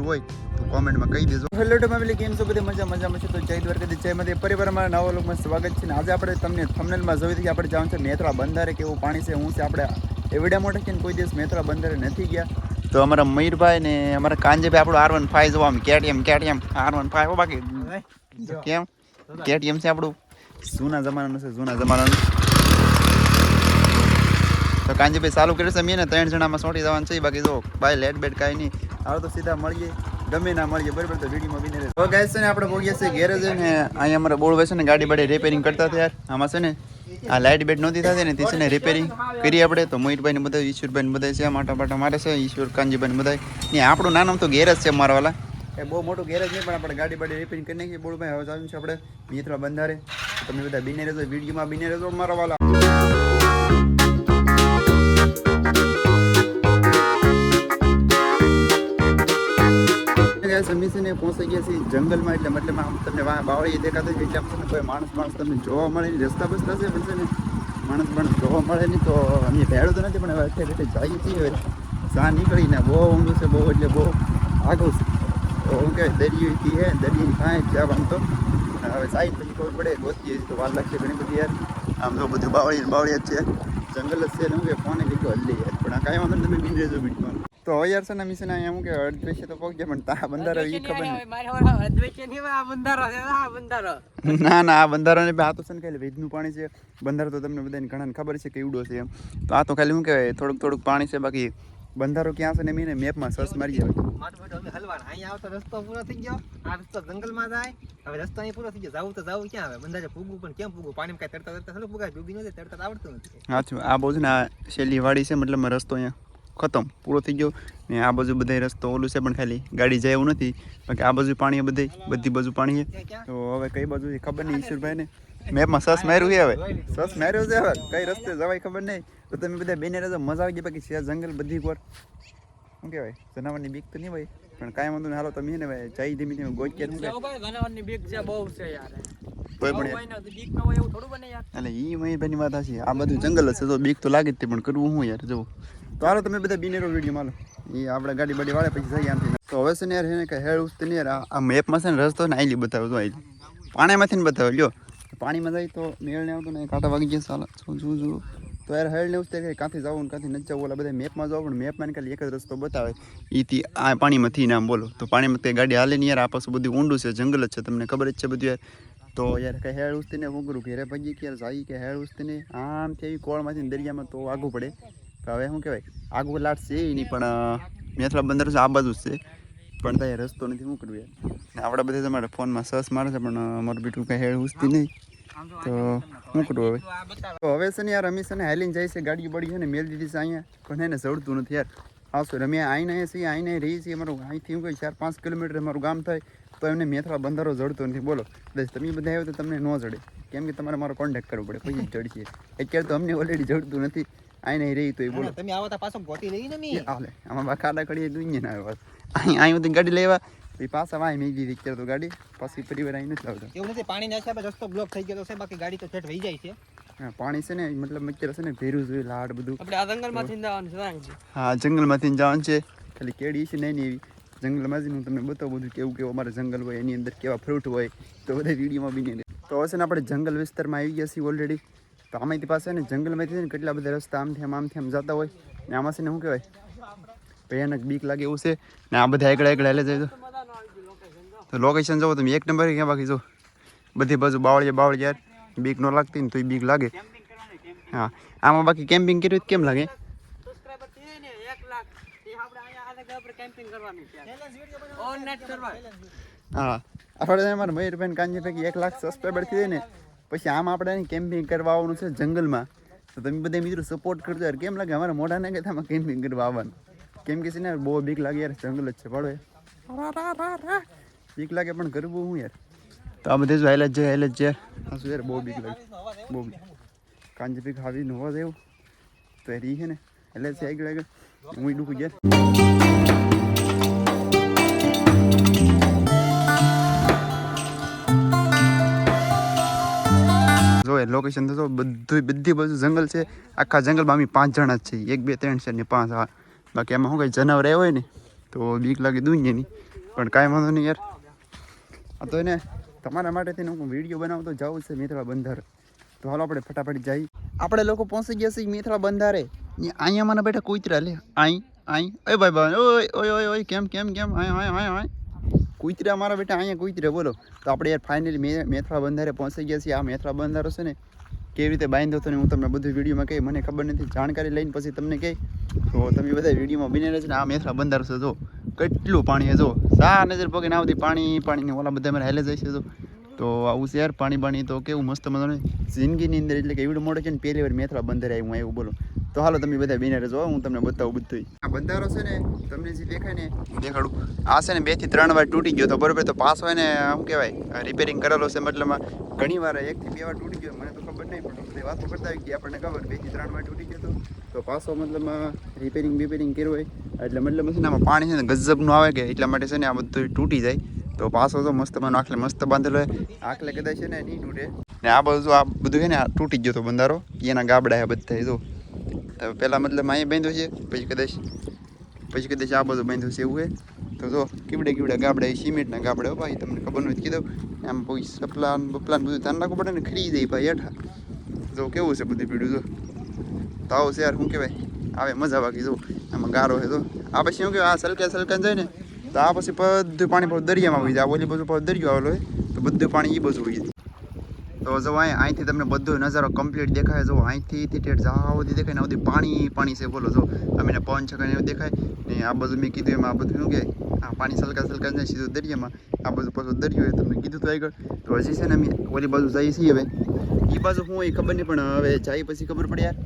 જરૂર હોય તો કોમેન્ટમાં કહી દેજો. હેલો ટુ ફેમિલી કેમ છો બધે? મજા મજામાં છે? તો જય દ્વારકાથી જય મધ્ય પરિવારમાં નવા લોકમાં સ્વાગત છે. ને આજે આપણે તમને થમનેલમાં જોઈ દઈએ આપણે જવાનું છે મેત્રા બંધારે કેવું પાણી છે હું છે આપણે એવડા મોટા છે ને કોઈ દિવસ મેત્રા બંધારે નથી ગયા. તો અમારા મયુરભાઈ ને અમારા કાંજેભાઈ આપણું આર વન ફાઈવ જોવા આમ KTM KTM R one five બાકી. કેમ? કેટીએમ છે આપણું. જૂના જમાનાનું છે જૂના જમાનાનું. તો કાંજીભાઈ ચાલુ કર્યું છે મેં ને ત્રણ જણામાં સોટી જવાનું છે બાકી જો બાય લેટ બેટ કાંઈ નહીં. હવે તો સીધા મળીએ. ગમે ના મળીએ, બરાબર તો વિડીયોમાં બીને તો ગાઈસ છે ને આપણે ભોગીએ છીએ ગેરેજ ને, અહીંયા અમારે બોળ છે ને ગાડી બાડી રિપેરિંગ કરતા હતા આમાં છે ને, આ લાઇટ બેટ નહોતી થતી ને, તે છે ને રિપેરિંગ કરી આપણે. તો મોહિતભાઈને બધા ઈશ્વરભાઈને બધા છે માટા પાટા મારે છે, ઈશ્વર કાનજીભાઈને બધા ને આપણું નાનું તો ગેરેજ છે મારા વાલા. એ બહુ મોટું ગેરેજ નહીં, પણ આપણે ગાડી બાડી રિપેરિંગ કરી નાખીએ. બોલભાઈ હવે ચાલ્યું છે આપણે. મિત્ર બંધારે. તમે બધા બિને રહેજો વિડીયોમાં બિને રહેજો મારા વાલા ગયા સમી છે ને પહોંચી ગયા છે જંગલમાં એટલે મતલબ આમ તમને વાહ બાવળી દેખાતો છે એટલે આમ છે ને કોઈ માણસ માણસ તમને જોવા મળે નહીં રસ્તા બસતા છે પણ છે ને માણસ માણસ જોવા મળે નહીં તો અમે ભેળું તો નથી પણ હવે અઠે અઠે જઈએ છીએ હવે સા નીકળીને બહુ ઊંડું છે બહુ એટલે બહુ આગળ છે. તો હું કહેવાય દરિયોથી હે દરિયાની કાંઈ જવા આમ તો. હવે સાઈડ પછી ખબર પડે ગોતીએ તો વાર લાગશે ઘણી બધી યાર. આમ તો બધું બાવળી ને બાવળી જ છે. જંગલ જ છે ને હું કે ફોને લીધો હલ્લી યાર. પણ આ કાંઈ વાંધો નહીં, તમે બિન રહેજો બીટમાં તો હવે યાર છે ને મિશન અહીંયા હું કે અડધે તો પહોંચી પણ તા બંધારો એ ખબર નહીં ના ના આ બંધારો ને આ તો છે ને ખાલી વેજનું પાણી છે. બંધારો તો તમને બધાને ઘણાને ખબર છે કે એવડો છે એમ. તો આ તો ખાલી શું કહેવાય થોડુંક થોડુંક પાણી છે બાકી બંધારો ક્યાં છે ને મેં મેપમાં સર્ચ મારી આવે રસ્તો પૂરો થઈ ગયો. આ રસ્તો જંગલમાં જાય. હવે રસ્તો અહીં પૂરો થઈ ગયો. જાવું તો જાવું ક્યાં આવે? બંધારે પૂગવું પણ કેમ પૂગવું પાણીમાં કાંઈ તરતા તરતા થોડું પૂગાય ડૂબી નથી તરતા આવડતું નથી. હાચું આ બાજુ ને આ વાડી છે મતલબ રસ્તો અહીંયા. ખતમ પૂરો થઈ ગયો. ને આ બાજુ બધા રસ્તો ઓલું છે પણ ખાલી ગાડી જાય એવું નથી. બાકી આ બાજુ પાણી બધે બધી બાજુ પાણી છે. તો હવે કઈ બાજુ છે ખબર નહીં ઈશ્વરભાઈ ને મેપમાં સસ માર્યું છે હવે. સસ માર્યો છે હવે. કઈ રસ્તે જવાય ખબર નહીં. તો તમે બધા બેને રહેજો મજા આવી ગઈ. બાકી છે જંગલ બધી પર શું કહેવાય? જનાવરની બીક તો નહીં હોય. પણ કાંઈ વાંધો નહીં. હાલો તમે ને ભાઈ જઈ ધીમે ધીમે ગોઈ કે શું કોઈ પણ યાર. એટલે ઈ મહીભાઈની વાત હશે આ બધું જંગલ હશે તો બીક તો લાગે જ તે પણ કરવું હું યાર? જવું તો હાલો તમે બધા બિનેરો વીડિયો માલો એ આપણે ગાડી બાડી વાળે પછી જઈએ આમથી તો હવે છે ને યાર કે હેડ ઉસ્ત ને આ- મેપમાં છે ને રસ્તો ને આઈલી બતાવ્યો તો આઈલી પાણીમાંથી ને બતાવ્યો, લ્યો. પાણીમાં જાય તો મેળ ને આવતો ને કાંટા વાગી ગયા સાલા શું શું શું? તો યાર હેડ ને ઉસ્તે કે કાંથી જવું ને કાંથી નથી જવું, ઓલા બધા મેપમાં જાવ, પણ મેપમાં ને ખાલી એક જ રસ્તો બતાવે. એથી આ પાણીમાંથી નામ બોલો. તો પાણીમાં તે ગાડી હાલે નહીં યાર, આ પાછું બધું ઊંડું છે, જંગલ જ છે, તમને ખબર જ છે બધું યાર. તો યાર કઈ હેડ ઉસ્તીને હું ઘેરે ભાગી કે યાર જાય કે હેડ ઉસ્તીને આમ થઈ કોળમાંથી ને દરિયામાં તો આગું પડે. હવે શું કહેવાય? આગું લાટ છે એની પણ મેથલા બંદર છે આ બાજુ જ છે. પણ ત્યાં રસ્તો નથી શું કરવું યાર આપણે બધા તમારે ફોનમાં સસ મારે છે, પણ અમારું બીટું કંઈ હેળ ઉસતી નહીં. તો શું કરવું હવે. તો હવે છે ને યાર, અમે છે ને હાલીને જાય છે ગાડી પડી છે ને મેલ દીધી છે અહીંયા. પણ એને જડતું નથી યાર. હા રમ્યા આઈને છીએ, આઈને રહી છીએ. અમારું અહીંથી હું કહી ચાર પાંચ કિલોમીટર અમારું ગામ થાય, તો એમને મેથરા બંધારો જડતો નથી. બોલો બસ તમે બધા આવ્યો તો તમને ન જડે. કેમ કે તમારે મારો કોન્ટેક્ટ કરવો પડે પછી જ જડશે. અત્યારે તો અમને ઓલરેડી જડતું નથી. આઈને રહી તો એ બોલો. તમે આવો તો પાછો ગોતી લઈ ને મી. હાલે આમાં બા ખાડા કડીએ ના આવ્યા અહીં અહીં સુધી ગાડી લેવા. પછી પાછા વાય મેં દીધી અત્યારે તો ગાડી. પાછી પરિવાર અહીં નથી લાવતા એવું નથી પાણી ના રસ્તો બ્લોક થઈ ગયો તો છે બાકી ગાડી તો વહી જાય છે. પાણી છે ને મતલબ અત્યારે છે ને ભેરું જોઈએ લાડ બધું. આપણે આ જંગલમાંથી જવાનું છે હા જંગલમાંથી જવાનું છે. ખાલી કેડી છે નહીં એવી. જંગલમાંથી હું તમને બતાવું બધું કેવું કેવું અમારે જંગલ હોય એની અંદર કેવા ફ્રૂટ હોય તો બધા વિડીયોમાં બી નહીં તો હશે ને આપણે જંગલ વિસ્તારમાં આવી ગયા છીએ ઓલરેડી તો આમાંથી પાસે ને જંગલમાંથી ને કેટલા બધા રસ્તા આમથી આમ આમથી આમ જતા હોય ને આમાં છે ને શું કહેવાય? ભયાનક બીક લાગે એવું છે. ને આ બધા એકડા એકડા હેલે જાય તો. લોકેશન જવો તમે, એક નંબર ક્યાં બાકી જો? બધી બાજુ બાવળીએ બાવળી યાર. બીક ન લાગતી ને તો બીક લાગે. હા. આમાં બાકી કેમ્પિંગ કર્યું કેમ લાગે? સબસ્ક્રાઇબર થઈ ને 1 લાખ એ આપણે અહીંયા આ જગ્યા પર કેમ્પિંગ કરવાનું છે ઓન નેટ સર્વર હા આપણે મયુરભાઈ કાંજી પૈકી એક લાખ સબસ્ક્રાઈબર થઈ ને. પછી આમ આપણે કેમ્પિંગ કરવા આવવાનું છે જંગલમાં. તો તમે બધા મિત્રો સપોર્ટ કરજો યાર. કેમ લાગે? અમારા મોઢા ને કે આમાં કેમ્પિંગ કરવા આવવાનું? કેમ કે છે ને, બહુ બીક લાગે યાર જંગલ જ છે પાડો બીક લાગે પણ કરવું હું યાર? તો આ બધે જો હાઈલ જ છે હાઈલ છે. હા, શું યાર, બહુ બીક લાગે. બહુ બીક. કાંજી પીક આવી નવા દેવું. તો ઈ છે ને, એટલે છે આગળ આગળ. હું ડૂબું યાર લોકેશન તો બધું બધી બધું જંગલ છે. આખા જંગલમાં અમે પાંચ જણા જ છીએ. એક, બે, ત્રણ છે ને પાંચ. હા. બાકી એમાં શું કંઈ જનાવર આવ્યો હોય ને, તો બીક લાગે દુનિયાની. પણ કાંઈ વાંધો નહીં યાર. તો એને તમારા માટે થઈને હું વીડિયો બનાવતો જાઉં છે મેથળા બંધાર. તો હાલો આપણે ફટાફટ જઈ આપણે લોકો પહોંચી ગયા છીએ મેથળા બંધારે. અહીંયા મને બેઠા કૂતરા લે. અહીં અહીં એ ભાઈ ભાઈ ઓય ઓય ઓય કેમ કેમ કેમ? હાય હાય હાય હાય કૂતરા મારા બેટા અહીંયા કૂતરા, બોલો. તો આપણે યાર ફાઇનલી મેથળા બંધારે પહોંચી ગયા છીએ. આ મેથળા બંધારો છે ને કેવી રીતે બાંધ્યો હતો ને હું તમને બધું વિડીયોમાં કહી, મને ખબર નથી, જાણકારી લઈને પછી તમને કહી. તો તમે બધા વિડીયોમાં બની રહેશે ને, આ મેથળા બંધાર છે જો, કેટલું પાણી છે જો. સા નજર પગે ના આવતી પાણી, પાણીને ઓલા બધા મારે હેલે જાય છે જો. તો આવું શેર પાણી પાણી તો કેવું મસ્ત મજાનું જિંદગીની અંદર એટલે કે એવડું મોડે છે ને, પહેલી વાર મેથળા બંદર આવ્યું હું એવું બોલું. તો હાલો તમે બધા બિને રહેજો હું તમને બતાવું બધું બંધારો છે ને, તમને જે દેખાય ને દેખાડું. આ છે ને બેથી ત્રણ વાર તૂટી ગયો તો બરોબર, તો પાછો ને શું કહેવાય રિપેરિંગ કરેલો છે મતલબમાં ઘણી વાર એક થી બે વાર તૂટી ગયો, મને તો ખબર નહીં, પણ બધી વાતો કરતા આવી ગઈ આપણને ખબર, બેથી ત્રણ વાર તૂટી ગયો તો. પાછો મતલબમાં રિપેરિંગ બિપેરિંગ કર્યું હોય, એટલે મતલબ છે ને, આમાં પાણી છે ને, ગજબનું આવે કે, એટલા માટે છે ને, આ બધું તૂટી જાય. તો પાછો તો મસ્ત મને આખલે મસ્ત બાંધેલો હોય. આખલે કદાચ છે ને, નહીં તૂટે. ને આ બધું આ બધું છે ને તૂટી ગયો તો બંધારો. એના ગાબડા બધા જો. પહેલાં મતલબ અહીંયા બાંધ્યું છે, પછી કદાચ પછી કદાચ આ બધું બાંધ્યું છે એવું છે. તો જો, કીવડે કીવડે ગાબડા, સિમેન્ટના ગાબડે ભાઈ, તમને ખબર નથી કીધું. આમ કોઈ સપલાન બપલાન બધું ધ્યાન રાખવું પડે ને, ખરી ભાઈ હેઠા. જો, કેવું છે બધું પીડ્યું જો. તો આવું છે યાર, શું કહેવાય? આવે, મજા બાકી જો. આમાં ગારો છે તો આ પછી શું કહેવાય, આ સલકા સલકાન જાય ને, તો આ પછી બધું પાણી પાછું દરિયામાં આવી જાય. આ ઓલી બધું પાછું દરિયો આવેલો હોય, તો બધું પાણી એ બધું હોય તો જો અહીં અહીંથી તમને બધો નજારો કમ્પ્લીટ દેખાય. જો અહીંથી ઠેઠ જાવ સુધી દેખાય ને બધી પાણી પાણી છે. બોલો, જો તમને પવન છકને એવું દેખાય. ને આ બધું મેં કીધું એમાં આ બધું શું કે, આ પાણી સલકા સલકા જાય સીધું દરિયામાં. આ બધું પાછું દરિયો હોય, તમને કીધું તો આગળ તો હજી છે ને અમે ઓલી બાજુ જઈએ છીએ હવે. એ બાજુ હું એ ખબર નહીં, પણ હવે જાય પછી ખબર પડે યાર.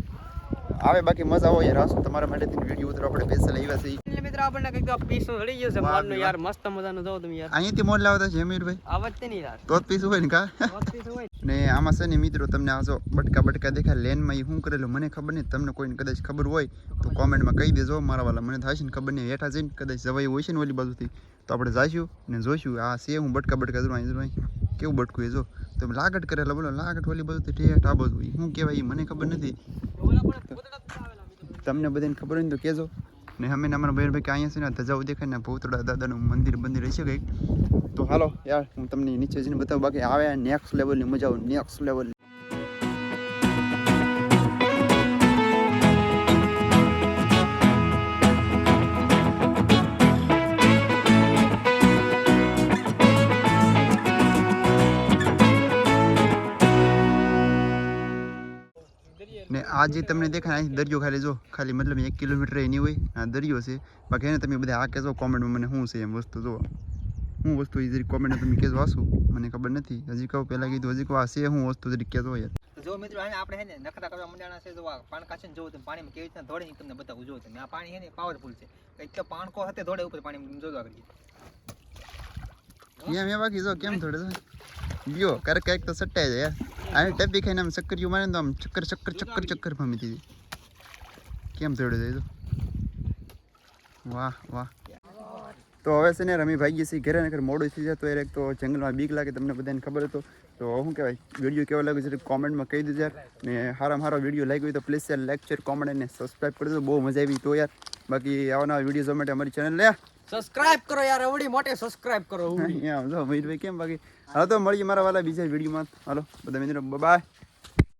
આવે બાકી મજા આવે યાર. આસો તમારા માટેથી વીડિયો ઉતરો આપણે સ્પેશિયલ આવ્યા છીએ મિત્રો આપણને કંઈક આ પીસો ગયો છે. વાહ, મારનો યાર મસ્ત મજાનો જો તમે યાર. અહીંયાથી મોડ લાવતા છે અમીરભાઈ આવત તે નહીં યાર. તો જ પીસ હોય ને કા? બહુ પીસો હોય ને. આમાં છે ને મિત્રો તમને આ જો બટકા બટકા દેખાય લેનમાં એ શું કરેલું? મને ખબર નહીં તમને કોઈને કદાચ ખબર હોય તો કોમેન્ટમાં કહી દેજો. મારા વાલા મને થશે ને ખબર નહીં હેઠા જઈને કદાચ જવાય હોય છે ને ઓલી બાજુથી. તો આપણે જઈશું ને જોઈશું આ છે હું બટકા બટકા જોઉં અહીં. કેવું બટકું એ જો? તમે લાગટ કરેલા બોલો લાગટ ઓલી બાજુથી ઠેઠ આ બધું શું કહેવાય એ મને ખબર નથી. તમને બધાને ખબર હોય ને તો કહેજો. ને અમે અમારા અમારા ભાઈ અહીંયા છે ને ધજાઓ દેખાય ને ભૂતળા દાદાનું મંદિર બંદિર હશે કંઈક. તો હાલો યાર, હું તમને નીચે જઈને બતાવું. બાકી આવે નેક્સ્ટ લેવલની મજા આવે નેક્સ્ટ લેવલ ને આ જે તમને દેખાય અહીં દરિયો ખાલી જો ખાલી મતલબ એક કિલોમીટર એની હોય આ દરિયો છે. બાકી એને તમે બધા આ કહેશો કોમેન્ટમાં મને શું છે એમ વસ્તુ જો હું વસ્તુ એ જરી કોમેન્ટ તમે કહેજો આશું મને ખબર નથી. હજી કહું પહેલાં કીધું હજી કહું આ છે હું વસ્તુ જરી કહેજો યાર જો મિત્રો આને આપણે હે ને નખરા કરવા મંડાણા છે જો આ પાણકા છે ને જો તમે પાણીમાં કેવી રીતના દોડે તમને બતાવું જોવો તમે. આ પાણી છે ને પાવરફુલ છે. કંઈક તો પાણકો હતે દોડે ઉપર પાણી જોજો આગળ એમ એ બાકી જો કેમ થોડે ગયો ક્યારેક ક્યારેક તો સટ્ટાઈ જાય યાર આ ટેપ ખાઈને આમ ચક્કર મારે તો આમ ચક્કર ચક્કર ચક્કર ચક્કર ભમી દીધી. કેમ દોડે જાય તો? વાહ વાહ. તો હવે છે ને રમી ભાઈ છે ઘરે નગર મોડું થઈ જાય તો એક તો જંગલમાં બીક લાગે તમને બધાને ખબર હતો તો શું કહેવાય વીડિયો કેવો લાગ્યો છે કોમેન્ટમાં કહી દેજો યાર. ને સારામાં સારો વીડિયો લાગ્યો હોય તો પ્લીઝ યાર લાઈક શેર કોમેન્ટ અને સબસ્ક્રાઈબ કરી દો બહુ મજા આવી તો યાર. બાકી આવા નવા વીડિયો માટે અમારી ચેનલ લે સબસ્ક્રાઇબ કરો યાર અવડી મોટે સબસ્ક્રાઇબ કરો. અહીંયા, જો મયુરભાઈ કેમ બાકી? હાલો તો મળીએ મારા વાલા બીજા વિડીયોમાં હાલો, બધા મિત્રો બાય